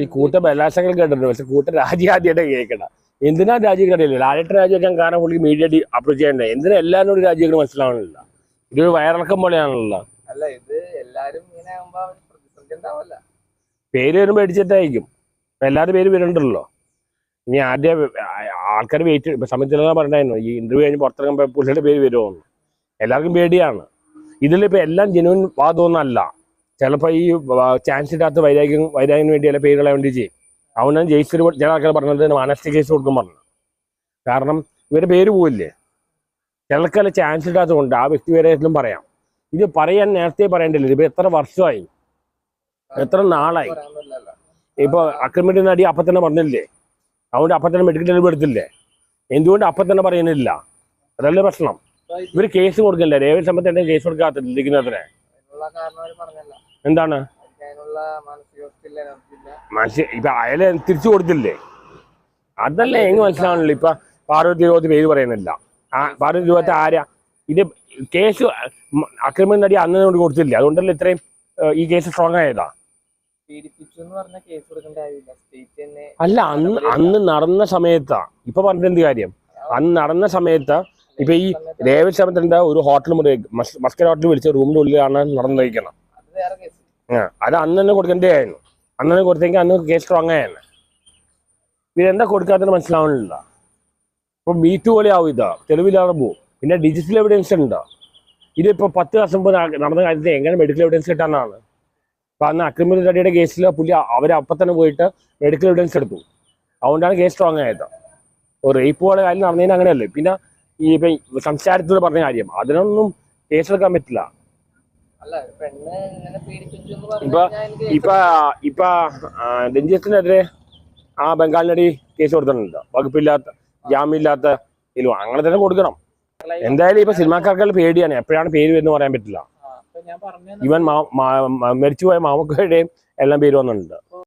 ഈ കൂട്ട ബലാത്സംഗം കേട്ടിട്ടുണ്ട്. പക്ഷെ കൂട്ട രാജി ആദ്യമായിട്ട് കേൾക്കണം. എന്തിനാ രാജി കടയില്ല ലാലേട്ടൻ രാജിവെക്കാൻ കാരണം പുള്ളി മീഡിയ അപ്രോച്ച് ചെയ്യണ്ടേ? എന്തിനാ എല്ലാവരും രാജിവെക്കണം മനസ്സിലാവണില്ല? ഇതൊരു വയറിളക്കം പോലെയാണല്ലോ. അല്ല ഇത് എല്ലാരും ഇങ്ങനെ പേര് വരുമ്പോ അടിച്ചിട്ടായിരിക്കും. എല്ലാവരും പേര് വരുന്നുണ്ടല്ലോ. ഇനി ആദ്യം ആൾക്കാർ വെയിറ്റ് ഇപ്പൊ സമിതിയിലെല്ലാം പറഞ്ഞായിരുന്നു ഈ ഇന്റർവ്യൂ കഴിഞ്ഞ് പുറത്തിറങ്ങുമ്പോൾ പുള്ളിയുടെ പേര് വരുമോ എല്ലാവർക്കും പേടിയാണ്. ഇതിലിപ്പോ എല്ലാം ജനുവൻ വാദമൊന്നല്ല ചിലപ്പോൾ ഈ ചാൻസ് ഇല്ലാത്ത വൈരാഗ്യം വൈരാഗ്യത്തിന് വേണ്ടി ചില പേരുകളെ വേണ്ടി ചെയ്യും. അതുകൊണ്ടാണ് ജയിച്ചൊരു ചില ആൾക്കാർ പറഞ്ഞത് മാനസിക കേസ് കൊടുക്കും പറഞ്ഞു കാരണം ഇവരുടെ പേര് പോവില്ലേ? ചിലക്കല്ല ചാൻസ് ഇല്ലാത്തത് കൊണ്ട് ആ വ്യക്തി വരെ എല്ലാം പറയാം. ഇത് പറയാൻ നേരത്തെ പറയേണ്ടില്ല ഇപ്പം എത്ര വർഷമായി? എത്ര നാളായി? ഇപ്പൊ അക്രമിന്റെ നടി അപ്പൊ തന്നെ പറഞ്ഞില്ലേ? അതുകൊണ്ട് അപ്പൊ തന്നെ മെഡിക്കൽ ഡെലിവറി എടുത്തില്ലേ? എന്തുകൊണ്ട് അപ്പൊ തന്നെ പറയുന്നില്ല? അതല്ലേ പ്രശ്നം. ഇവർ കേസ് കൊടുക്കില്ല. രേവൽ സംബന്ധിച്ച് കേസ് കൊടുക്കാത്തില്ല എന്താണ്? എനിക്ക് ഇപ്പൊ അയാളെ തിരിച്ചു കൊടുത്തില്ലേ? അതല്ലേ എങ്ങ് മനസ്സിലാവണല്ലോ ഇപ്പൊ പാർവതി ഇരുപത്തി പേര് പറയുന്നില്ല. ആ പാർവതി ഇരുപത്തി ആരാ? ഇത് കേസ് അക്രമം നടി അന്ന് കൊണ്ട് കൊടുത്തില്ലേ? അതുകൊണ്ടല്ലേ ഇത്രയും ഈ കേസ് സ്ട്രോങ് ആയതാ? അല്ല അന്ന് അന്ന് നടന്ന സമയത്താ. ഇപ്പൊ പറഞ്ഞിട്ട് എന്ത് കാര്യം? അന്ന് നടന്ന സമയത്ത് ഇപ്പൊ ഈ രേവൽ ശബത്തിന്റെ ഒരു ഹോട്ടൽ മുറി മസ്കർ ഹോട്ടൽ വിളിച്ച റൂമിന്റെ ഉള്ളിലാണ് നടന്നിരിക്കണം ആ, അത് അന്ന് തന്നെ കൊടുക്കേണ്ടതായിരുന്നു അന്ന് തന്നെ കൊടുത്തെങ്കിൽ അന്ന് കേസ് സ്ട്രോങ് ആയിരുന്നു ഇതെന്താ കൊടുക്കാത്തത് മനസ്സിലാവണില്ല ഇപ്പൊ മീറ്റ് പോലെ ആവും ഇതാ. തെളിവില്ലാതെ പോവും. പിന്നെ ഡിജിറ്റൽ എവിഡൻസ് ഉണ്ടോ. ഇതിപ്പോ പത്ത് വർഷം മുമ്പ് നട- നടന്ന കാര്യത്തിൽ എങ്ങനെ മെഡിക്കൽ എവിഡൻസ് കിട്ടാനാണ്? അപ്പൊ അന്ന് അക്രിമിനൽ റെഡിയുടെ കേസിൽ പുള്ളി അവർ അപ്പം തന്നെ പോയിട്ട് മെഡിക്കൽ എവിഡൻസ് എടുത്തു. അതുകൊണ്ടാണ് കേസ് സ്ട്രോങ് ആയത് റേപ്പ് പോലെ കാര്യം നടന്നതിന് അങ്ങനെയല്ലേ? പിന്നെ ഈ ഇപ്പൊ സംസാരത്തിൽ പറഞ്ഞ കാര്യം അതിനൊന്നും കേസെടുക്കാൻ പറ്റില്ല. എന്ന് ഇപ്പൊ- ഇപ്പൊ ഇപ്പൊ രഞ്ജിത്തിനെതിരെ ആ ബംഗാളിനടി കേസ് കൊടുത്തിട്ടുണ്ട് വകുപ്പില്ലാത്ത ജാമ്യമില്ലാത്ത ഇതിലും അങ്ങനെ തന്നെ കൊടുക്കണം. എന്തായാലും ഇപ്പൊ സിനിമാക്കാർക്കെല്ലാം പേടിയാണ്. എപ്പോഴാണ് പേര് വരുന്നത് പറയാൻ പറ്റില്ല. ഇവൻ മരിച്ചുപോയ മാമക്കയുടെയും എല്ലാം പേര് വന്നിട്ടുണ്ട്.